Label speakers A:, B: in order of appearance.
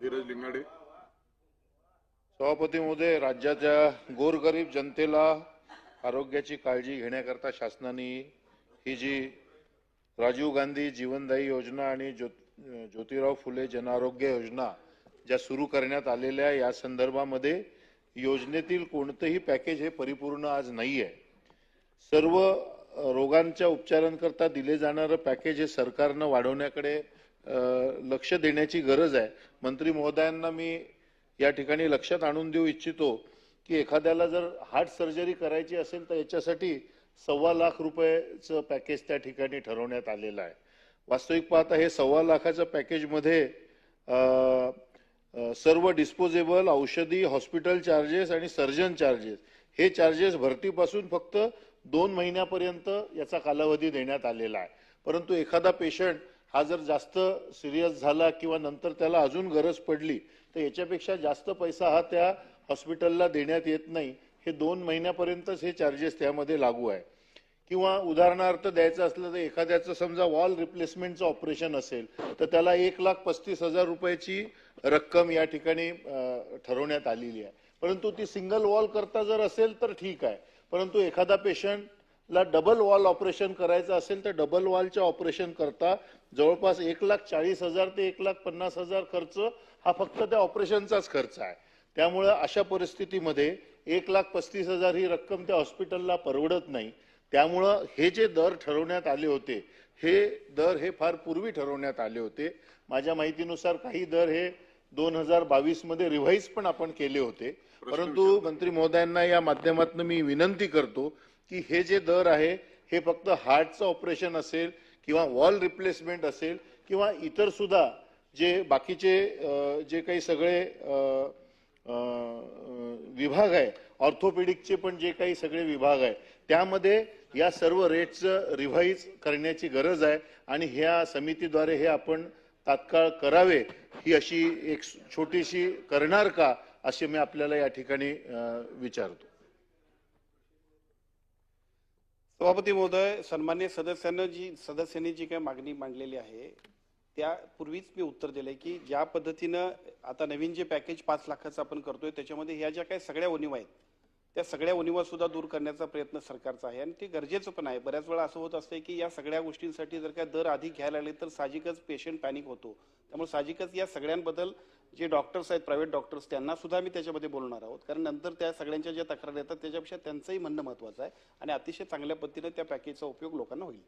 A: धीरज लिंगाडे.
B: सभापती महोदय राज्याच्या गोरगरीब जनतेला आरोग्याची काळजी घेण्याकरता शासनाने ही जी राजीव गांधी जीवनदायी योजना आणि ज्यो ज्योतिराव फुले जनआरोग्य योजना ज्या सुरू करण्यात आलेल्या या संदर्भामध्ये योजनेतील कोणतंही पॅकेज हे परिपूर्ण आज नाही आहे सर्व रोगांच्या उपचारांकरता दिले जाणारं पॅकेज हे सरकारनं वाढवण्याकडे लक्ष देण्याची गरज आहे. मंत्री महोदयांना मी या ठिकाणी लक्षात आणून देऊ इच्छितो की एखाद्याला जर हार्ट सर्जरी करायची असेल तर याच्यासाठी सव्वा लाख रुपयेचं पॅकेज त्या ठिकाणी ठरवण्यात आलेलं आहे. वास्तविक पाहता हे सव्वा लाखाच्या पॅकेजमध्ये सर्व डिस्पोजेबल औषधी हॉस्पिटल चार्जेस आणि सर्जन चार्जेस हे चार्जेस भरतीपासून फक्त दोन महिन्यापर्यंत याचा कालावधी देण्यात आलेला आहे. परंतु एखादा पेशंट हा जर जास्त सिरियस झाला किंवा नंतर त्याला अजून गरज पडली तर याच्यापेक्षा जास्त पैसा हा त्या हॉस्पिटलला देण्यात येत नाही. हे दोन महिन्यापर्यंतच हे चार्जेस त्यामध्ये लागू आहे. किंवा उदाहरणार्थ द्यायचं असलं तर एखाद्याचं समजा वॉल रिप्लेसमेंटचं ऑपरेशन असेल तर त्याला एक लाख पस्तीस हजार रुपयाची रक्कम या ठिकाणी ठरवण्यात आलेली आहे. परंतु ती सिंगल वॉल करता जर असेल तर ठीक आहे. परंतु एखादा पेशंटला डबल वॉल ऑपरेशन करायचं असेल तर डबल वॉलच्या ऑपरेशन करता जवळपास एक लाख चाळीस हजार ते एक लाख पन्नास हजार खर्च हा फक्त त्या ऑपरेशनचाच खर्च आहे. त्यामुळं अशा परिस्थितीमध्ये एक लाख पस्तीस हजार ही रक्कम त्या हॉस्पिटलला परवडत नाही. त्यामुळं हे जे दर ठरवण्यात आले होते हे दर हे फार पूर्वी ठरवण्यात आले होते. माझ्या माहितीनुसार काही दर हे दोन हजार बावीसमध्ये रिव्हाइज पण आपण केले होते. परंतु मंत्री महोदयांना या माध्यमातून मी विनंती करतो की हे जे दर आहे हे फक्त हार्टचं ऑपरेशन असेल किंवा वॉल रिप्लेसमेंट असेल किंवा इतर सुद्धा जे बाकीचे जे काही सगळे विभाग आहे ऑर्थोपेडिकचे पण जे काही सगळे विभाग आहे त्यामध्ये या सर्व रेटचं रिव्हाइज करण्याची गरज आहे आणि ह्या समितीद्वारे हे आपण तात्काळ करावे ही अशी एक छोटीशी करणार का असे मी आपल्याला या ठिकाणी विचारतो.
C: सभापती महोदय सन्मान्य सदस्यांना जी सदस्यांनी जी काही मागणी मांडलेली आहे त्यापूर्वीच मी उत्तर दिलंय की ज्या पद्धतीनं आता नवीन जे पॅकेज पाच लाखाचं आपण करतोय त्याच्यामध्ये ह्या ज्या काही सगळ्या उणीवा आहेत त्या सगळ्या उणीवा सुद्धा दूर करण्याचा प्रयत्न सरकारचा आहे. आणि ते गरजेचं पण आहे. बऱ्याच वेळा असं होत असतंय की या सगळ्या गोष्टींसाठी जर काय दर अधिक घ्यायला लागले तर साहजिकच पेशंट पॅनिक होतो. त्यामुळे साहजिकच या सगळ्यांबद्दल जे डॉक्टर्स आहेत प्रायव्हेट डॉक्टर्स त्यांना सुद्धा मी त्याच्यामध्ये बोलणार आहोत. कारण नंतर त्या सगळ्यांच्या ज्या तक्रारी येतात त्याच्यापेक्षा त्यांचंही म्हणणं महत्वाचं आहे. आणि अतिशय चांगल्या पद्धतीने त्या पॅकेजचा उपयोग लोकांना होईल.